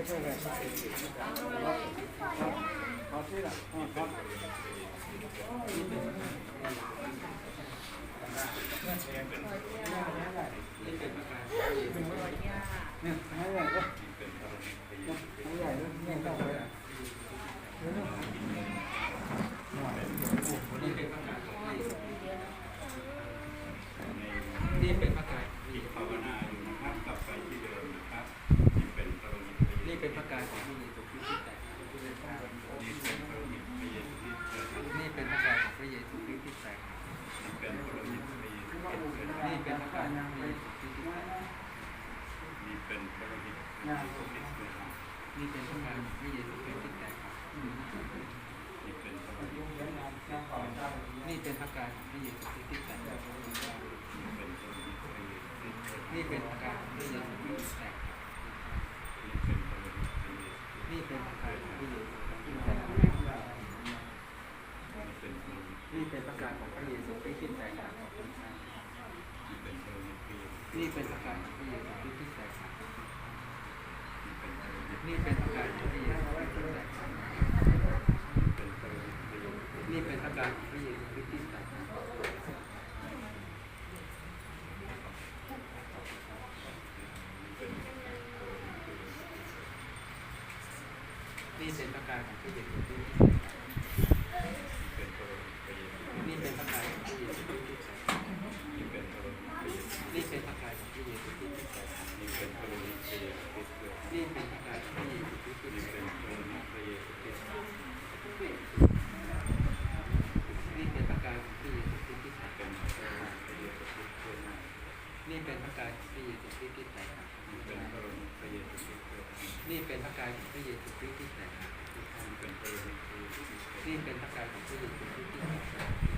นี่ยไม่ใหญ่ก็ไม่ใหญ่ก็ไม่ต้องเลยนี่เป็น เป็นพระกายของพระเยซูคริสต์ที่แตกนี่เป็นพระมิตรพระเยซูคริสต์เกิดนี่เป็นพระกายของพระเยซูคริสต์ที่แตกนี่เป็นพระมิตรพระเยซูคริสต์เกิดนี่เป็นพระกายของพระเยซูคริสต์ที่แตกนี่เป็นพระมิตรกิดนี่เป็นพระกายของพระเยซูคริสต์ที่แตกนี่เป็นพระมิตรกายของพระเยซูคริสต์ที่แตกนี่เป็นพระมิตรพระเยซูคริสต์เกิด นี่เป็นประการของพระเยซูคริสต์ที่ขึ้นี่ะมิตรพระเยซูคริสต์เกิดนี่เป็นประกายของพระเยซูที่แตกนี่เป็นพระมิตรพระเยซูคริสต์นี่เป็นประกายของพระเยซูที่แตกนี่ะนี่เป็นประกายของพระเยซูที่แตกนี่เป็นพระมิตรพระเยซูคริสต์นี่เป็นประการะเยซูคริสต์ที่แตก นี่เป็นพระกายของพระเยซูคริสต์ที่แตกนี่เป็นพระมิตรพระเยซูคริสต์นี่เป็นพระกายของพระเยซูคริสต์ที่แตกนี่เป็นพระมิตรพระเยซูคริสต์นี่เป็นพระกายของพระเยซูคริสต์ที่แตกนี่เป็นพระมิตรพระเยซูคริสต์เกิดนี่เป็นพระกายของพระเยซูคริสต์ที่นี่เป็นกพระมิตรพระเยซูคริสต์นี่เป็นพระกายของพระเยซูคริสต์ที่แตกเป็นพระมิตรพระเยซูคริสต์เกิดนี่เป็นพระกายของพระเนี่เป็นพระกายของพระเยซูคริสต์ที่แตกหักนี่เป็นพระกายของพระเยซูคริสต์ที่แหั